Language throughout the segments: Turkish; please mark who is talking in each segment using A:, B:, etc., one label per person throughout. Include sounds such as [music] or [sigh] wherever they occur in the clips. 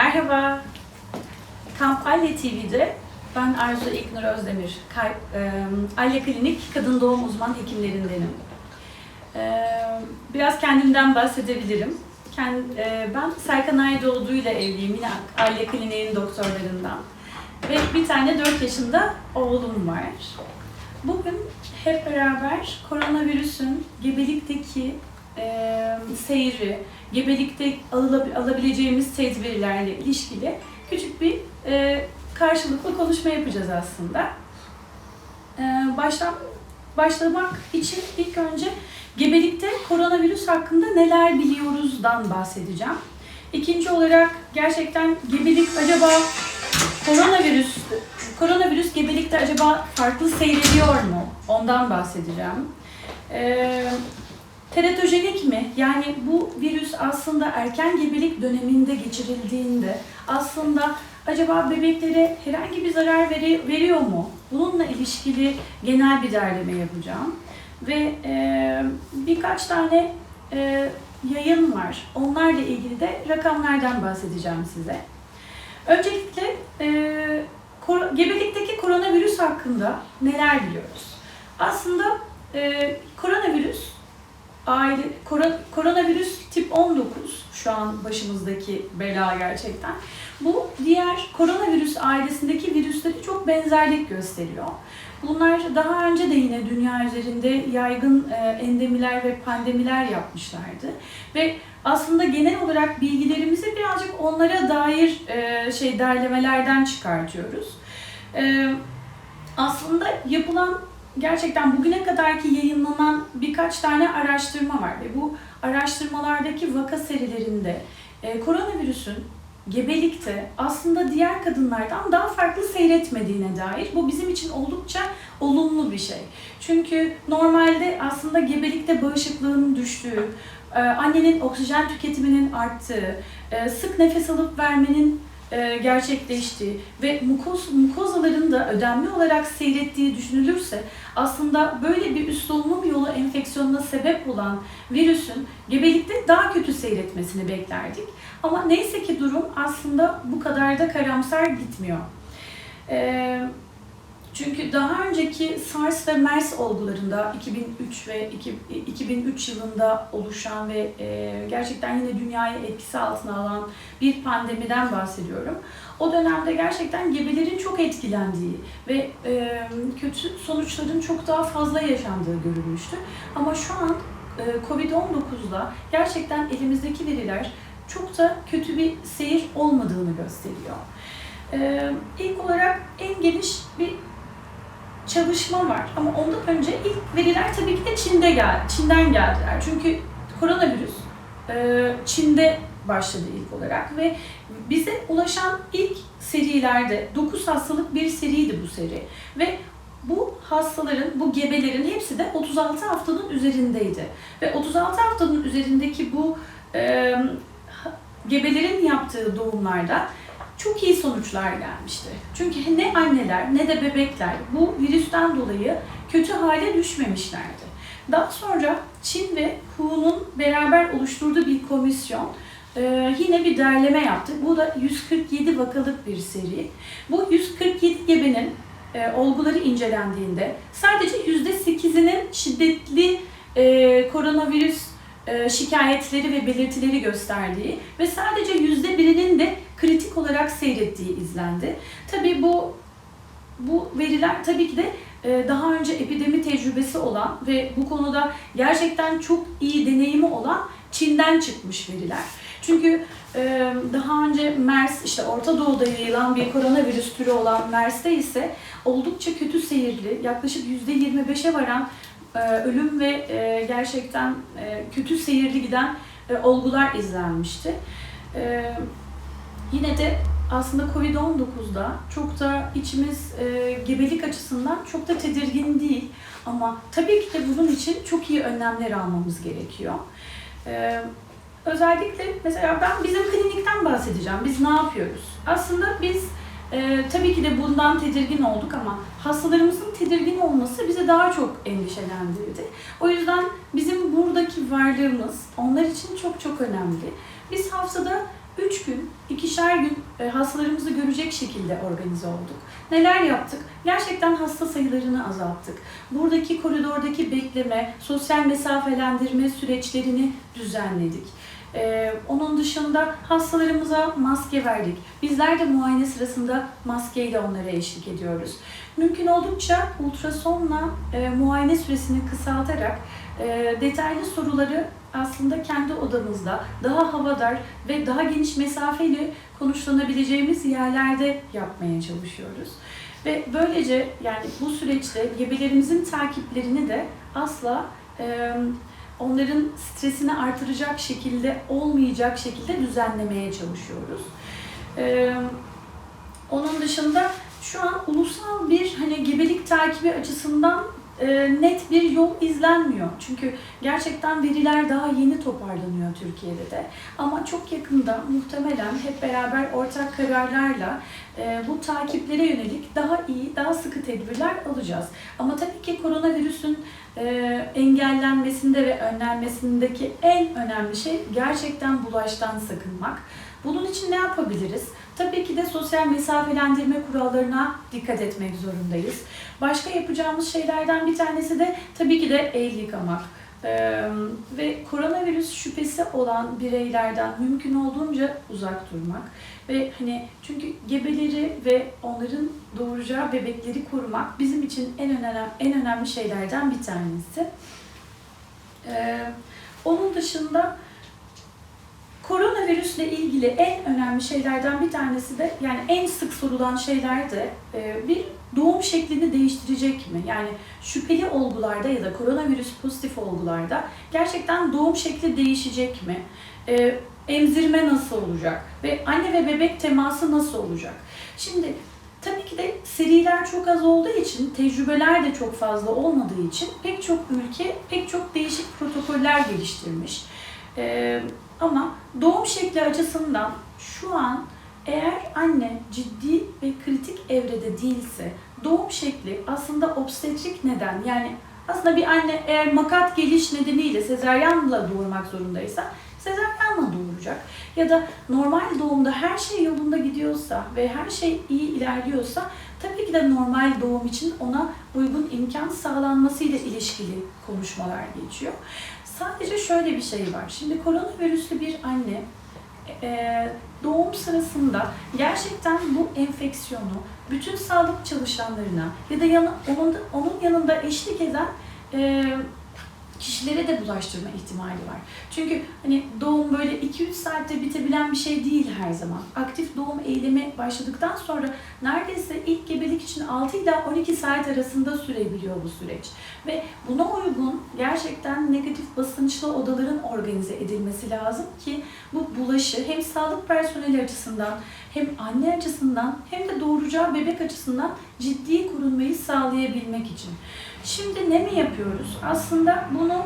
A: Merhaba. Kamp Alya TV'de ben Arzu İlknur Özdemir. Alya Klinik Kadın Doğum Uzman Hekimlerindenim. Biraz kendimden bahsedebilirim. Ben Serkan Aydoğdu ile evliyim. Yine Alya Klinik'in doktorlarından. Ve bir tane 4 yaşında oğlum var. Bugün hep beraber koronavirüsün gebelikteki e, seyri, gebelikte alab- alabileceğimiz tedbirlerle ilişkili küçük bir e, karşılıklı konuşma yapacağız aslında. E, baştan başlamak için ilk önce gebelikte koronavirüs hakkında neler biliyoruzdan bahsedeceğim. İkinci olarak gerçekten gebelik acaba koronavirüs koronavirüs gebelikte acaba farklı seyrediyor mu? Ondan bahsedeceğim. Ee, teratojenik mi? Yani bu virüs aslında erken gebelik döneminde geçirildiğinde aslında acaba bebeklere herhangi bir zarar veri- veriyor mu? Bununla ilişkili genel bir derleme yapacağım. Ve e, birkaç tane e, yayın var. Onlarla ilgili de rakamlardan bahsedeceğim size. Öncelikle e, kor- gebelikteki koronavirüs hakkında neler biliyoruz? Aslında e, koronavirüs aile koro- koronavirüs tip 19 şu an başımızdaki bela gerçekten. Bu diğer koronavirüs ailesindeki virüslere çok benzerlik gösteriyor. Bunlar daha önce de yine dünya üzerinde yaygın e, endemiler ve pandemiler yapmışlardı. Ve aslında genel olarak bilgilerimizi birazcık onlara dair e, şey derlemelerden çıkartıyoruz. E, aslında yapılan gerçekten bugüne kadarki yayınlanan birkaç tane araştırma var ve bu araştırmalardaki vaka serilerinde e, koronavirüsün gebelikte aslında diğer kadınlardan daha farklı seyretmediğine dair bu bizim için oldukça olumlu bir şey. Çünkü normalde aslında gebelikte bağışıklığın düştüğü, e, annenin oksijen tüketiminin arttığı, e, sık nefes alıp vermenin e, gerçekleştiği ve mukoz, mukozaların da ödemli olarak seyrettiği düşünülürse aslında böyle bir üst solunum yolu enfeksiyonuna sebep olan virüsün gebelikte daha kötü seyretmesini beklerdik. Ama neyse ki durum aslında bu kadar da karamsar gitmiyor. Ee, çünkü daha önceki SARS ve MERS olgularında 2003 ve iki- 2003 yılında oluşan ve e, gerçekten yine dünyayı etkisi altına alan bir pandemiden bahsediyorum. O dönemde gerçekten gebelerin çok etkilendiği ve e, kötü sonuçların çok daha fazla yaşandığı görülmüştü. Ama şu an e, Covid-19'da gerçekten elimizdeki veriler çok da kötü bir seyir olmadığını gösteriyor. E, ilk olarak en geniş bir çalışma var ama ondan önce ilk veriler tabii ki de Çin'de geldi, Çin'den geldiler. Çünkü koronavirüs e, Çin'de başladı ilk olarak ve bize ulaşan ilk serilerde 9 hastalık bir seriydi bu seri ve bu hastaların, bu gebelerin hepsi de 36 haftanın üzerindeydi. Ve 36 haftanın üzerindeki bu e, gebelerin yaptığı doğumlarda çok iyi sonuçlar gelmişti. Çünkü ne anneler ne de bebekler bu virüsten dolayı kötü hale düşmemişlerdi. Daha sonra Çin ve WHO'nun beraber oluşturduğu bir komisyon e, yine bir derleme yaptı. Bu da 147 vakalık bir seri. Bu 147 gebenin e, olguları incelendiğinde sadece %8'inin şiddetli e, koronavirüs şikayetleri ve belirtileri gösterdiği ve sadece %1'inin de kritik olarak seyrettiği izlendi. Tabii bu bu veriler tabii ki de e, daha önce epidemi tecrübesi olan ve bu konuda gerçekten çok iyi deneyimi olan Çin'den çıkmış veriler. Çünkü e, daha önce MERS, işte Orta Doğu'da yayılan bir koronavirüs türü olan MERS'te ise oldukça kötü seyirli, yaklaşık %25'e varan e, ölüm ve gerçekten kötü seyirli giden olgular izlenmişti. Yine de aslında Covid-19'da çok da içimiz e, gebelik açısından çok da tedirgin değil. Ama tabii ki de bunun için çok iyi önlemler almamız gerekiyor. E, özellikle mesela ben bizim klinikten bahsedeceğim. Biz ne yapıyoruz? Aslında biz e, tabii ki de bundan tedirgin olduk ama hastalarımızın tedirgin olması bize daha çok endişelendirdi. O yüzden bizim buradaki varlığımız onlar için çok çok önemli. Biz haftada üç gün, ikişer gün e, hastalarımızı görecek şekilde organize olduk. Neler yaptık? Gerçekten hasta sayılarını azalttık. Buradaki koridordaki bekleme, sosyal mesafelendirme süreçlerini düzenledik. Ee, onun dışında hastalarımıza maske verdik. Bizler de muayene sırasında maskeyle onlara eşlik ediyoruz. Mümkün oldukça ultrasonla e, muayene süresini kısaltarak e, detaylı soruları aslında kendi odamızda daha havadar ve daha geniş mesafeli konuşlanabileceğimiz yerlerde yapmaya çalışıyoruz. Ve böylece yani bu süreçte gebelerimizin takiplerini de asla e, onların stresini artıracak şekilde olmayacak şekilde düzenlemeye çalışıyoruz. E, onun dışında şu an ulusal bir hani gebelik takibi açısından net bir yol izlenmiyor. Çünkü gerçekten veriler daha yeni toparlanıyor Türkiye'de de. Ama çok yakında muhtemelen hep beraber ortak kararlarla e, bu takiplere yönelik daha iyi, daha sıkı tedbirler alacağız. Ama tabii ki koronavirüsün e, engellenmesinde ve önlenmesindeki en önemli şey gerçekten bulaştan sakınmak. Bunun için ne yapabiliriz? Tabii ki de sosyal mesafelendirme kurallarına dikkat etmek zorundayız. Başka yapacağımız şeylerden bir tanesi de tabii ki de el yıkamak. Ee, ve koronavirüs şüphesi olan bireylerden mümkün olduğunca uzak durmak ve hani çünkü gebeleri ve onların doğuracağı bebekleri korumak bizim için en önemli en önemli şeylerden bir tanesi. Ee, onun dışında Koronavirüsle ilgili en önemli şeylerden bir tanesi de yani en sık sorulan şeyler de e, bir doğum şeklini değiştirecek mi? Yani şüpheli olgularda ya da koronavirüs pozitif olgularda gerçekten doğum şekli değişecek mi? E, emzirme nasıl olacak? Ve anne ve bebek teması nasıl olacak? Şimdi tabii ki de seriler çok az olduğu için, tecrübeler de çok fazla olmadığı için pek çok ülke pek çok değişik protokoller geliştirmiş. Ee, ama doğum şekli açısından şu an eğer anne ciddi ve kritik evrede değilse doğum şekli aslında obstetrik neden yani aslında bir anne eğer makat geliş nedeniyle sezaryenle doğurmak zorundaysa sezaryenle doğuracak. Ya da normal doğumda her şey yolunda gidiyorsa ve her şey iyi ilerliyorsa tabii ki de normal doğum için ona uygun imkan sağlanmasıyla ilişkili konuşmalar geçiyor. Sadece şöyle bir şey var. Şimdi koronavirüslü bir anne e, doğum sırasında gerçekten bu enfeksiyonu bütün sağlık çalışanlarına ya da yanı, onun, onun yanında eşlik eden e, kişilere de bulaştırma ihtimali var. Çünkü hani doğum böyle 2-3 saatte bitebilen bir şey değil her zaman. Aktif doğum eylemi başladıktan sonra neredeyse ilk gebelik için 6 ila 12 saat arasında sürebiliyor bu süreç. Ve buna uygun gerçekten negatif basınçlı odaların organize edilmesi lazım ki bu bulaşı hem sağlık personeli açısından hem anne açısından hem de doğuracağı bebek açısından ciddi korunmayı sağlayabilmek için. Şimdi ne mi yapıyoruz? Aslında bunu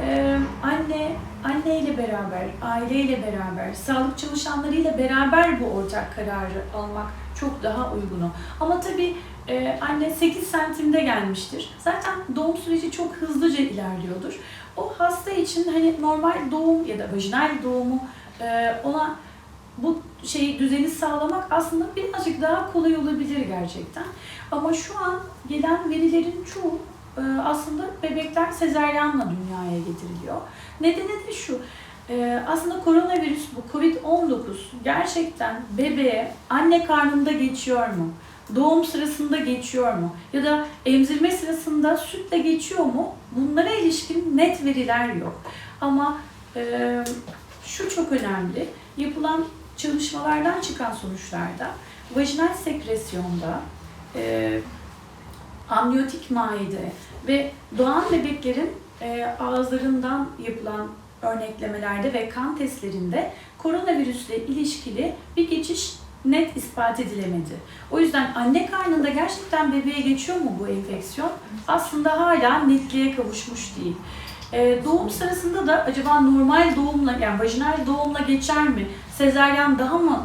A: e, anne anneyle beraber, aileyle beraber, sağlık çalışanlarıyla beraber bu ortak kararı almak çok daha uygunu. Ama tabii e, anne 8 santimde gelmiştir. Zaten doğum süreci çok hızlıca ilerliyordur. O hasta için hani normal doğum ya da vajinal doğumu e, ona bu şeyi düzeni sağlamak aslında birazcık daha kolay olabilir gerçekten. Ama şu an gelen verilerin çoğu aslında bebekler sezeryanla dünyaya getiriliyor. Nedeni de şu, e, aslında koronavirüs bu Covid-19 gerçekten bebeğe anne karnında geçiyor mu? Doğum sırasında geçiyor mu? Ya da emzirme sırasında sütle geçiyor mu? Bunlara ilişkin net veriler yok. Ama e, şu çok önemli. Yapılan çalışmalardan çıkan sonuçlarda vajinal sekresyonda e, amniyotik maide ve doğan bebeklerin e, ağızlarından yapılan örneklemelerde ve kan testlerinde koronavirüsle ilişkili bir geçiş net ispat edilemedi. O yüzden anne karnında gerçekten bebeğe geçiyor mu bu enfeksiyon? Aslında hala netliğe kavuşmuş değil. Ee, doğum sırasında da acaba normal doğumla yani vajinal doğumla geçer mi? Sezaryen daha mı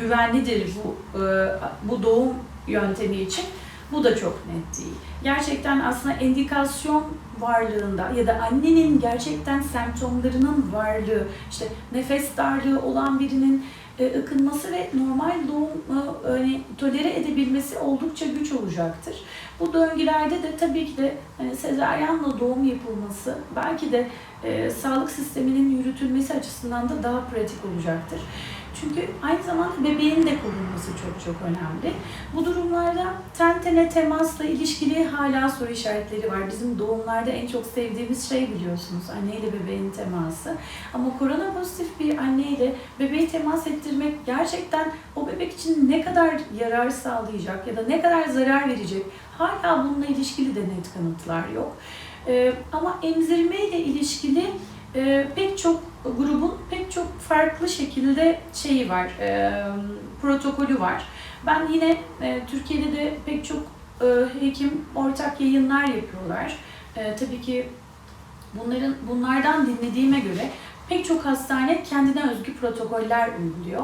A: güvenlidir bu e, bu doğum yöntemi için? Bu da çok net değil. Gerçekten aslında endikasyon varlığında ya da annenin gerçekten semptomlarının varlığı, işte nefes darlığı olan birinin e, ıkınması ve normal doğumu hani, tolere edebilmesi oldukça güç olacaktır. Bu döngülerde de tabii ki de hani, sezaryenle doğum yapılması belki de e, sağlık sisteminin yürütülmesi açısından da daha pratik olacaktır. Çünkü aynı zamanda bebeğin de korunması çok çok önemli. Bu durumlarda ten tene temasla ilişkili hala soru işaretleri var. Bizim doğumlarda en çok sevdiğimiz şey biliyorsunuz anne ile bebeğin teması. Ama korona pozitif bir anne ile bebeği temas ettirmek gerçekten o bebek için ne kadar yarar sağlayacak ya da ne kadar zarar verecek hala bununla ilişkili de net kanıtlar yok. Ee, ama emzirme ile ilişkili e, pek çok grubun pek çok farklı şekilde şeyi var, e, protokolü var. Ben yine e, Türkiye'de de pek çok e, hekim ortak yayınlar yapıyorlar. E, tabii ki bunların bunlardan dinlediğime göre pek çok hastane kendine özgü protokoller uyguluyor.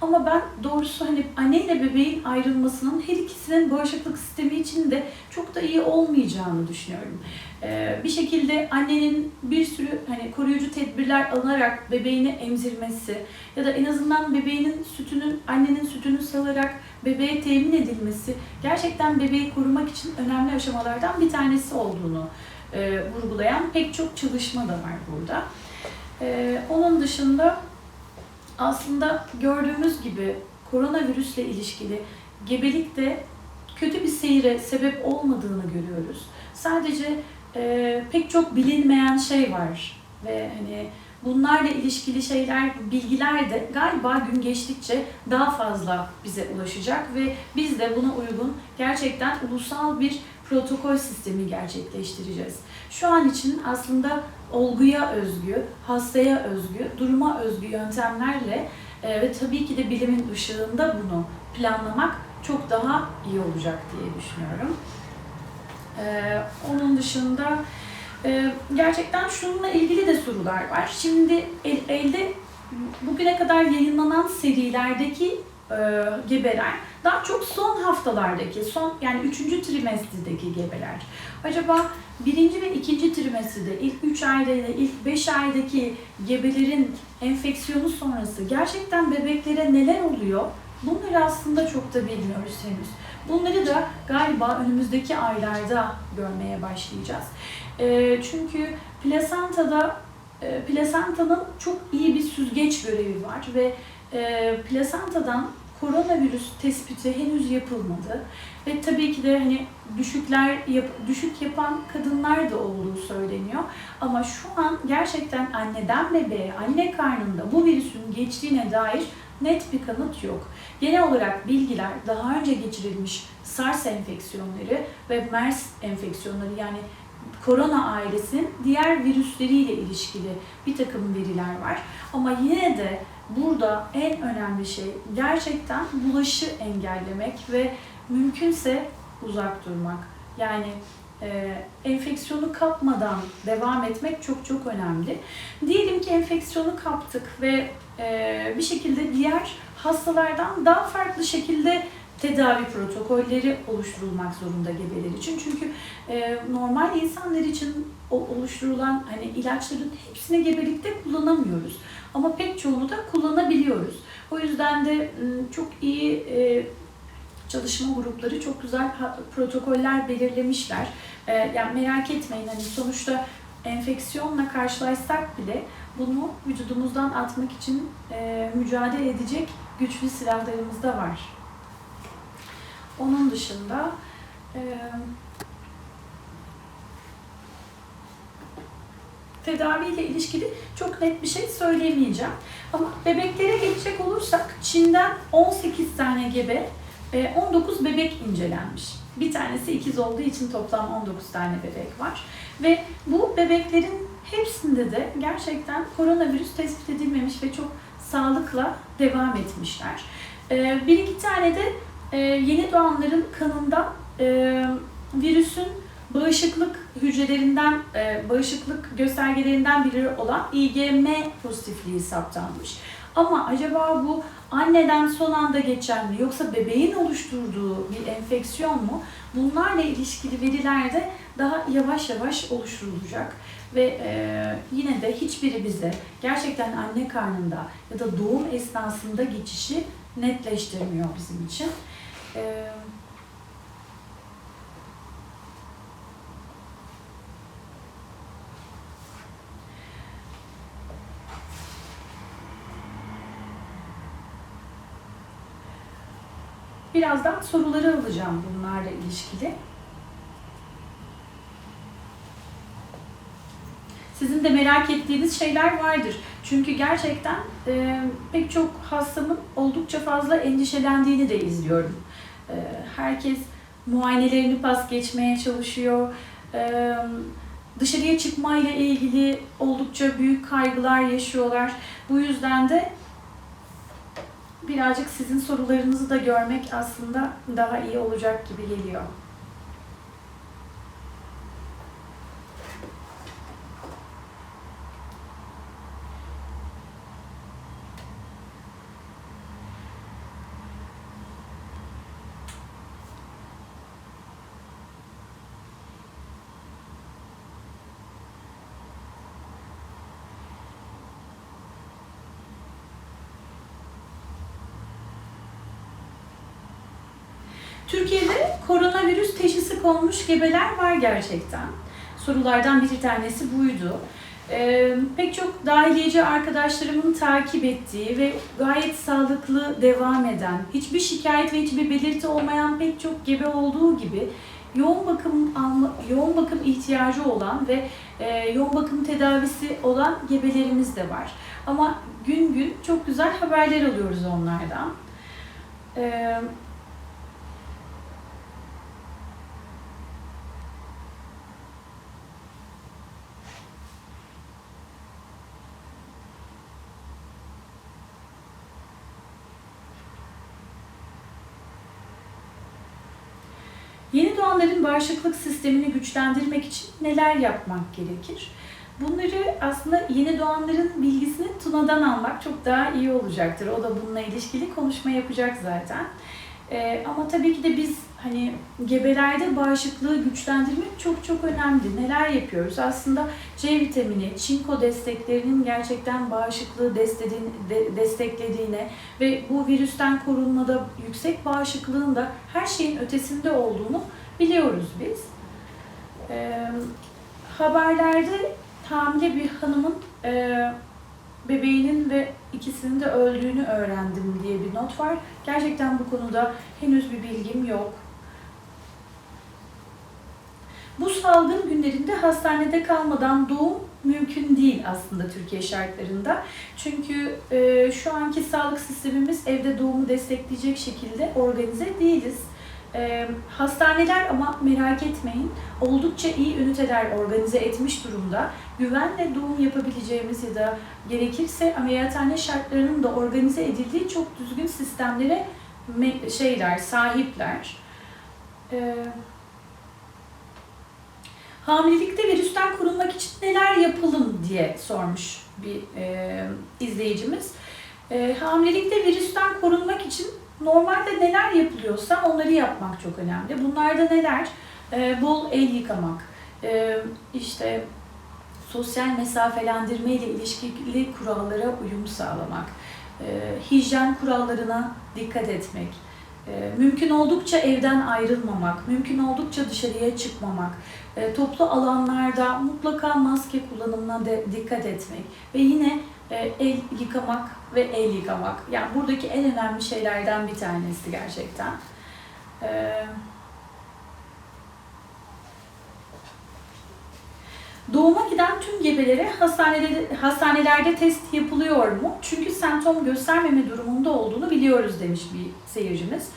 A: Ama ben doğrusu hani anne ile bebeğin ayrılmasının her ikisinin bağışıklık sistemi için de çok da iyi olmayacağını düşünüyorum. Ee, bir şekilde annenin bir sürü hani koruyucu tedbirler alınarak bebeğini emzirmesi ya da en azından bebeğinin sütünün annenin sütünü salarak bebeğe temin edilmesi gerçekten bebeği korumak için önemli aşamalardan bir tanesi olduğunu e, vurgulayan pek çok çalışma da var burada. Ee, onun dışında aslında gördüğümüz gibi koronavirüsle ilişkili gebelikte kötü bir seyre sebep olmadığını görüyoruz. Sadece e, pek çok bilinmeyen şey var ve hani bunlarla ilişkili şeyler, bilgiler de galiba gün geçtikçe daha fazla bize ulaşacak ve biz de buna uygun gerçekten ulusal bir protokol sistemi gerçekleştireceğiz. Şu an için aslında olguya özgü, hastaya özgü, duruma özgü yöntemlerle e, ve tabii ki de bilimin ışığında bunu planlamak çok daha iyi olacak diye düşünüyorum. E, onun dışında e, gerçekten şununla ilgili de sorular var. Şimdi el, elde bugüne kadar yayınlanan serilerdeki e, gebeler daha çok son haftalardaki, son yani üçüncü trimestrdeki gebeler. Acaba birinci ve ikinci trimestrde, ilk 3 ayda da ilk 5 aydaki gebelerin enfeksiyonu sonrası gerçekten bebeklere neler oluyor? Bunları aslında çok da bilmiyoruz henüz. Bunları da galiba önümüzdeki aylarda görmeye başlayacağız. E, çünkü plasentada e, plasentanın çok iyi bir süzgeç görevi var ve e, plasentadan koronavirüs tespiti henüz yapılmadı. Ve tabii ki de hani düşükler yap, düşük yapan kadınlar da olduğu söyleniyor. Ama şu an gerçekten anneden bebeğe, anne karnında bu virüsün geçtiğine dair net bir kanıt yok. Genel olarak bilgiler daha önce geçirilmiş SARS enfeksiyonları ve MERS enfeksiyonları yani korona ailesinin diğer virüsleriyle ilişkili bir takım veriler var. Ama yine de burada en önemli şey gerçekten bulaşı engellemek ve mümkünse uzak durmak. Yani e, enfeksiyonu kapmadan devam etmek çok çok önemli. Diyelim ki enfeksiyonu kaptık ve e, bir şekilde diğer hastalardan daha farklı şekilde tedavi protokolleri oluşturulmak zorunda gebeler için. Çünkü e, normal insanlar için oluşturulan hani ilaçların hepsini gebelikte kullanamıyoruz. Ama pek çoğunu da kullanabiliyoruz. O yüzden de çok iyi e, çalışma grupları çok güzel protokoller belirlemişler. E, yani merak etmeyin hani sonuçta enfeksiyonla karşılaşsak bile bunu vücudumuzdan atmak için e, mücadele edecek güçlü silahlarımız da var. Onun dışında e, tedaviyle ilişkili çok net bir şey söyleyemeyeceğim. Ama bebeklere geçecek olursak Çin'den 18 tane gebe, 19 bebek incelenmiş. Bir tanesi ikiz olduğu için toplam 19 tane bebek var. Ve bu bebeklerin hepsinde de gerçekten koronavirüs tespit edilmemiş ve çok sağlıkla devam etmişler. Bir iki tane de yeni doğanların kanında virüsün bağışıklık hücrelerinden, e, bağışıklık göstergelerinden biri olan IgM pozitifliği saptanmış. Ama acaba bu anneden son anda geçen mi yoksa bebeğin oluşturduğu bir enfeksiyon mu? Bunlarla ilişkili veriler de daha yavaş yavaş oluşturulacak. Ve e, yine de hiçbiri bize gerçekten anne karnında ya da doğum esnasında geçişi netleştirmiyor bizim için. E, Birazdan soruları alacağım bunlarla ilişkili. Sizin de merak ettiğiniz şeyler vardır. Çünkü gerçekten e, pek çok hastamın oldukça fazla endişelendiğini de izliyorum. E, herkes muayenelerini pas geçmeye çalışıyor. E, dışarıya çıkmayla ilgili oldukça büyük kaygılar yaşıyorlar. Bu yüzden de birazcık sizin sorularınızı da görmek aslında daha iyi olacak gibi geliyor. Türkiye'de teşhisi konmuş gebeler var gerçekten. Sorulardan bir tanesi buydu. Ee, pek çok dahiliyeci arkadaşlarımın takip ettiği ve gayet sağlıklı devam eden, hiçbir şikayet ve hiçbir belirti olmayan pek çok gebe olduğu gibi yoğun bakım alma, yoğun bakım ihtiyacı olan ve e, yoğun bakım tedavisi olan gebelerimiz de var. Ama gün gün çok güzel haberler alıyoruz onlardan. Ee, Doğanların bağışıklık sistemini güçlendirmek için neler yapmak gerekir? Bunları aslında yeni doğanların bilgisini Tuna'dan almak çok daha iyi olacaktır. O da bununla ilişkili konuşma yapacak zaten. Ee, ama tabii ki de biz hani gebelerde bağışıklığı güçlendirmek çok çok önemli. Neler yapıyoruz? Aslında C vitamini, çinko desteklerinin gerçekten bağışıklığı desteklediğine ve bu virüsten korunmada yüksek bağışıklığın da her şeyin ötesinde olduğunu biliyoruz biz. Ee, haberlerde hamile bir hanımın e, bebeğinin ve ikisinin de öldüğünü öğrendim diye bir not var. Gerçekten bu konuda henüz bir bilgim yok. Bu salgın günlerinde hastanede kalmadan doğum mümkün değil aslında Türkiye şartlarında. Çünkü e, şu anki sağlık sistemimiz evde doğumu destekleyecek şekilde organize değiliz. E, hastaneler ama merak etmeyin oldukça iyi üniteler organize etmiş durumda. Güvenle doğum yapabileceğimiz ya da gerekirse ameliyathane şartlarının da organize edildiği çok düzgün sistemlere şeyler, sahipler. Ee, hamilelikte virüsten korunmak için neler yapalım diye sormuş bir e, izleyicimiz. E, hamilelikte virüsten korunmak için normalde neler yapılıyorsa onları yapmak çok önemli. Bunlar da neler? E, bol el yıkamak, e, işte sosyal mesafelendirme ile ilişkili kurallara uyum sağlamak, e, hijyen kurallarına dikkat etmek, e, mümkün oldukça evden ayrılmamak, mümkün oldukça dışarıya çıkmamak, e, toplu alanlarda mutlaka maske kullanımına de dikkat etmek ve yine el yıkamak ve el yıkamak. Yani buradaki en önemli şeylerden bir tanesi gerçekten. Evet. Doğuma giden tüm gebelere hastanede, hastanelerde test yapılıyor mu? Çünkü semptom göstermeme durumunda olduğunu biliyoruz demiş bir seyircimiz.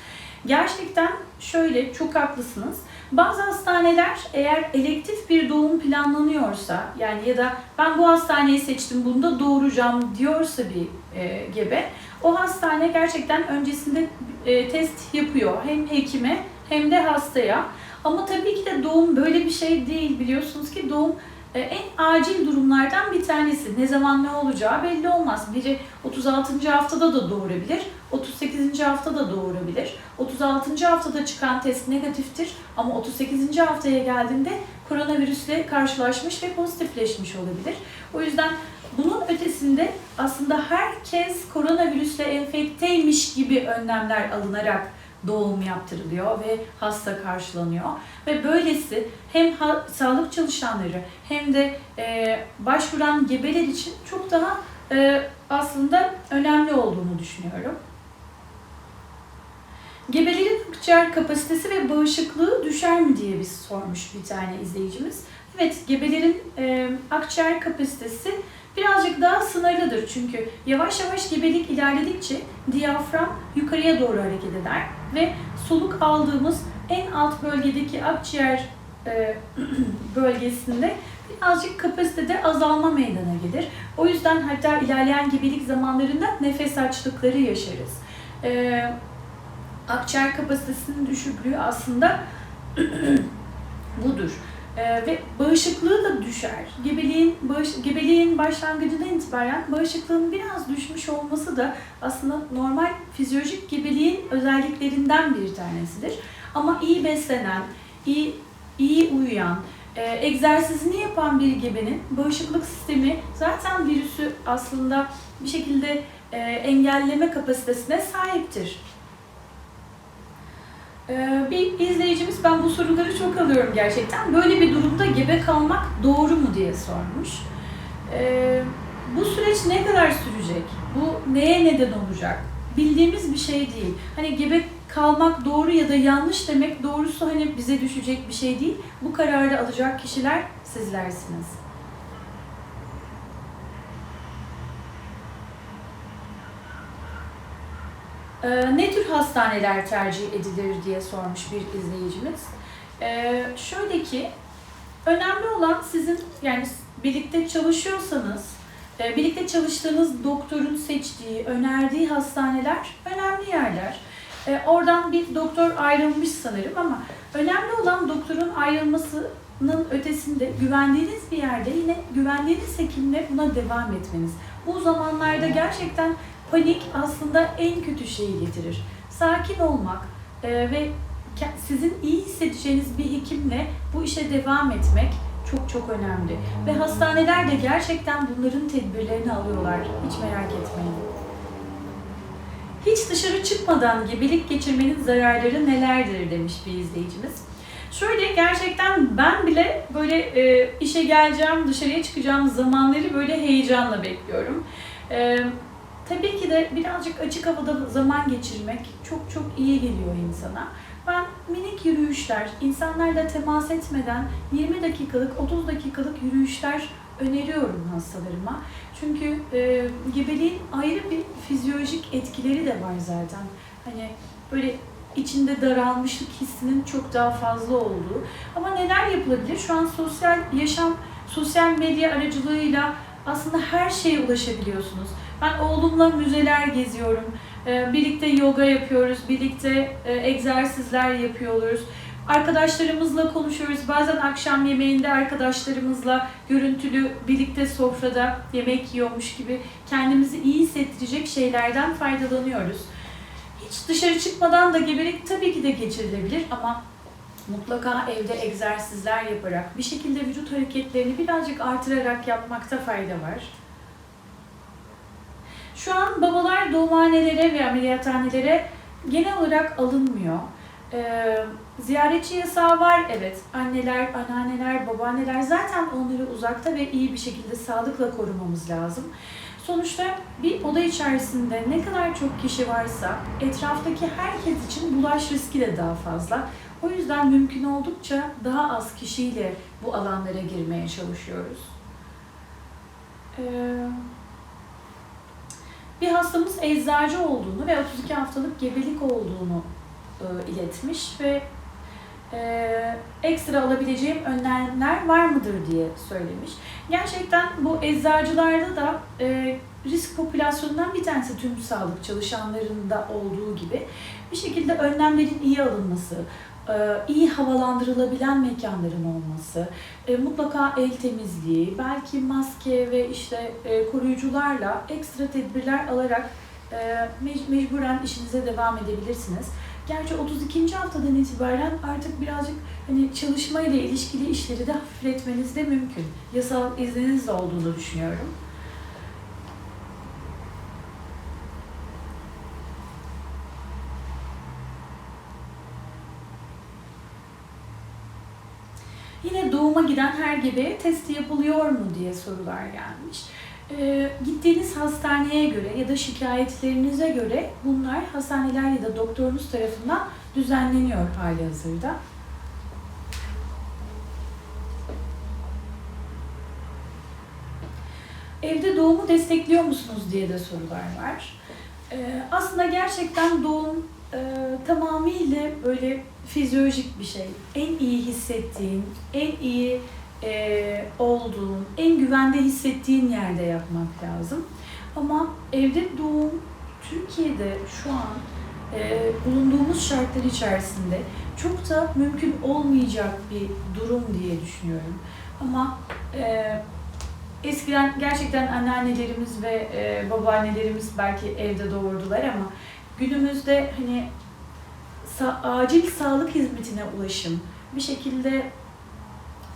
A: Gerçekten şöyle çok haklısınız. Bazı hastaneler eğer elektif bir doğum planlanıyorsa yani ya da ben bu hastaneyi seçtim bunda doğuracağım diyorsa bir e, gebe o hastane gerçekten öncesinde e, test yapıyor hem hekime hem de hastaya. Ama tabii ki de doğum böyle bir şey değil biliyorsunuz ki doğum en acil durumlardan bir tanesi. Ne zaman ne olacağı belli olmaz. Biri 36. haftada da doğurabilir, 38. haftada doğurabilir. 36. haftada çıkan test negatiftir ama 38. haftaya geldiğinde koronavirüsle karşılaşmış ve pozitifleşmiş olabilir. O yüzden bunun ötesinde aslında herkes koronavirüsle enfekteymiş gibi önlemler alınarak doğum yaptırılıyor ve hasta karşılanıyor. Ve böylesi hem sağlık çalışanları hem de e, başvuran gebeler için çok daha e, aslında önemli olduğunu düşünüyorum. Gebelerin akciğer kapasitesi ve bağışıklığı düşer mi diye biz sormuş bir tane izleyicimiz. Evet, gebelerin e, akciğer kapasitesi birazcık daha sınırlıdır. Çünkü yavaş yavaş gebelik ilerledikçe diyafram yukarıya doğru hareket eder ve soluk aldığımız en alt bölgedeki akciğer e, [clears throat] bölgesinde birazcık kapasitede azalma meydana gelir. O yüzden hatta ilerleyen gebelik zamanlarında nefes açlıkları yaşarız. E, akciğer kapasitesinin düşüklüğü aslında [clears throat] budur. Ee, ve bağışıklığı da düşer. Gebeliğin, bağış, gebeliğin başlangıcından itibaren bağışıklığın biraz düşmüş olması da aslında normal fizyolojik gebeliğin özelliklerinden bir tanesidir. Ama iyi beslenen, iyi, iyi uyuyan, e, egzersizini yapan bir gebenin bağışıklık sistemi zaten virüsü aslında bir şekilde e, engelleme kapasitesine sahiptir. Ee, bir izleyicimiz ben bu soruları çok alıyorum gerçekten. Böyle bir durumda gebe kalmak doğru mu diye sormuş. Ee, bu süreç ne kadar sürecek? Bu neye neden olacak? Bildiğimiz bir şey değil. Hani gebe kalmak doğru ya da yanlış demek doğrusu hani bize düşecek bir şey değil. Bu kararı alacak kişiler sizlersiniz. Ee, ne tür hastaneler tercih edilir diye sormuş bir izleyicimiz. Ee, şöyle ki, önemli olan sizin yani birlikte çalışıyorsanız, e, birlikte çalıştığınız doktorun seçtiği, önerdiği hastaneler önemli yerler. E, oradan bir doktor ayrılmış sanırım ama önemli olan doktorun ayrılmasının ötesinde güvendiğiniz bir yerde yine güvendiğiniz hekimle buna devam etmeniz. Bu zamanlarda gerçekten panik aslında en kötü şeyi getirir. Sakin olmak e, ve sizin iyi hissedeceğiniz bir hekimle bu işe devam etmek çok çok önemli. Ve hastaneler de gerçekten bunların tedbirlerini alıyorlar. Hiç merak etmeyin. Hiç dışarı çıkmadan gebelik geçirmenin zararları nelerdir demiş bir izleyicimiz. Şöyle gerçekten ben bile böyle e, işe geleceğim, dışarıya çıkacağım zamanları böyle heyecanla bekliyorum. E, tabii ki de birazcık açık havada zaman geçirmek çok çok iyi geliyor insana. Ben minik yürüyüşler, insanlarla temas etmeden 20 dakikalık, 30 dakikalık yürüyüşler öneriyorum hastalarıma. Çünkü e, gebeliğin ayrı bir fizyolojik etkileri de var zaten. Hani böyle içinde daralmışlık hissinin çok daha fazla olduğu. Ama neler yapılabilir? Şu an sosyal yaşam, sosyal medya aracılığıyla aslında her şeye ulaşabiliyorsunuz. Ben oğlumla müzeler geziyorum. Ee, Birlikte yoga yapıyoruz, birlikte e, egzersizler yapıyoruz. Arkadaşlarımızla konuşuyoruz. Bazen akşam yemeğinde arkadaşlarımızla görüntülü birlikte sofrada yemek yiyormuş gibi kendimizi iyi hissettirecek şeylerden faydalanıyoruz. Hiç dışarı çıkmadan da gebelik tabii ki de geçirilebilir ama mutlaka evde egzersizler yaparak, bir şekilde vücut hareketlerini birazcık artırarak yapmakta fayda var. Şu an babalar doğumhanelere ve ameliyathanelere genel olarak alınmıyor. Ee, ziyaretçi yasağı var evet. Anneler, anneanneler, babaanneler zaten onları uzakta ve iyi bir şekilde sağlıkla korumamız lazım. Sonuçta bir oda içerisinde ne kadar çok kişi varsa etraftaki herkes için bulaş riski de daha fazla. O yüzden mümkün oldukça daha az kişiyle bu alanlara girmeye çalışıyoruz. Ee, bir hastamız eczacı olduğunu ve 32 haftalık gebelik olduğunu e, iletmiş ve e, ekstra alabileceğim önlemler var mıdır diye söylemiş. Gerçekten bu eczacılarda da e, risk popülasyonundan bir tanesi tüm sağlık çalışanlarında olduğu gibi bir şekilde önlemlerin iyi alınması, iyi havalandırılabilen mekanların olması, e, mutlaka el temizliği, belki maske ve işte e, koruyucularla ekstra tedbirler alarak e, mec- mecburen işinize devam edebilirsiniz. Gerçi 32. haftadan itibaren artık birazcık hani çalışma ile ilişkili işleri de hafifletmeniz de mümkün. Yasal izniniz de olduğunu düşünüyorum. Yine doğuma giden her gebeye testi yapılıyor mu diye sorular gelmiş. Ee, gittiğiniz hastaneye göre ya da şikayetlerinize göre bunlar hastaneler ya da doktorunuz tarafından düzenleniyor hali hazırda. Evde doğumu destekliyor musunuz diye de sorular var. Ee, aslında gerçekten doğum e, tamamıyla böyle fizyolojik bir şey. En iyi hissettiğin, en iyi e, olduğun, en güvende hissettiğin yerde yapmak lazım. Ama evde doğum Türkiye'de şu an e, bulunduğumuz şartlar içerisinde çok da mümkün olmayacak bir durum diye düşünüyorum. Ama e, eskiden gerçekten anneannelerimiz ve e, babaannelerimiz belki evde doğurdular ama günümüzde hani sa- acil sağlık hizmetine ulaşım bir şekilde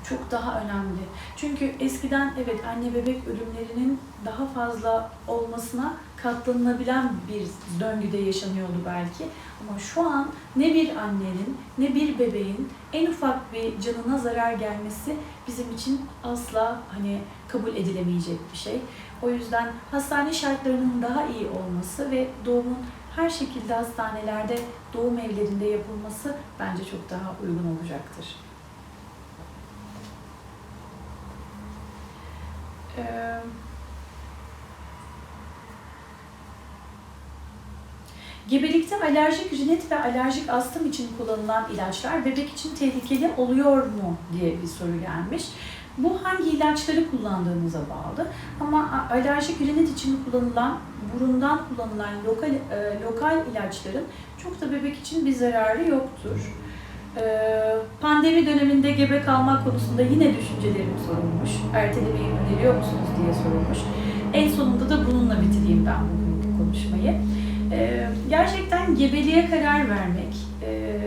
A: çok daha önemli. Çünkü eskiden evet anne bebek ölümlerinin daha fazla olmasına katlanılabilen bir döngüde yaşanıyordu belki. Ama şu an ne bir annenin ne bir bebeğin en ufak bir canına zarar gelmesi bizim için asla hani kabul edilemeyecek bir şey. O yüzden hastane şartlarının daha iyi olması ve doğumun her şekilde hastanelerde doğum evlerinde yapılması bence çok daha uygun olacaktır. Ee, Gebelikte alerjik rinit ve alerjik astım için kullanılan ilaçlar bebek için tehlikeli oluyor mu diye bir soru gelmiş. Bu hangi ilaçları kullandığınıza bağlı. Ama alerjik rinit için kullanılan, burundan kullanılan lokal, e, lokal ilaçların çok da bebek için bir zararı yoktur. Ee, pandemi döneminde gebe kalmak konusunda yine düşüncelerim sorulmuş. Ertelemeyi öneriyor musunuz diye sorulmuş. En sonunda da bununla bitireyim ben bugünkü konuşmayı. Ee, gerçekten gebeliğe karar vermek, e,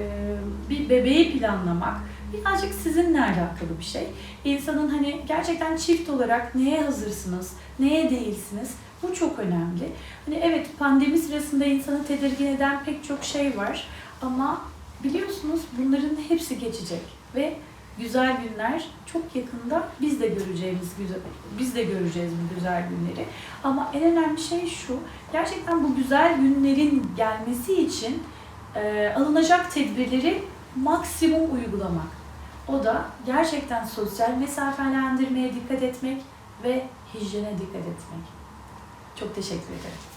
A: bir bebeği planlamak birazcık sizinle alakalı bir şey. İnsanın hani gerçekten çift olarak neye hazırsınız, neye değilsiniz bu çok önemli. Hani evet pandemi sırasında insanı tedirgin eden pek çok şey var ama biliyorsunuz bunların hepsi geçecek ve güzel günler çok yakında biz de göreceğimiz güzel biz de göreceğiz bu güzel günleri. Ama en önemli şey şu. Gerçekten bu güzel günlerin gelmesi için e, alınacak tedbirleri maksimum uygulamak. O da gerçekten sosyal mesafelendirmeye dikkat etmek ve hijyene dikkat etmek. Çok teşekkür ederim.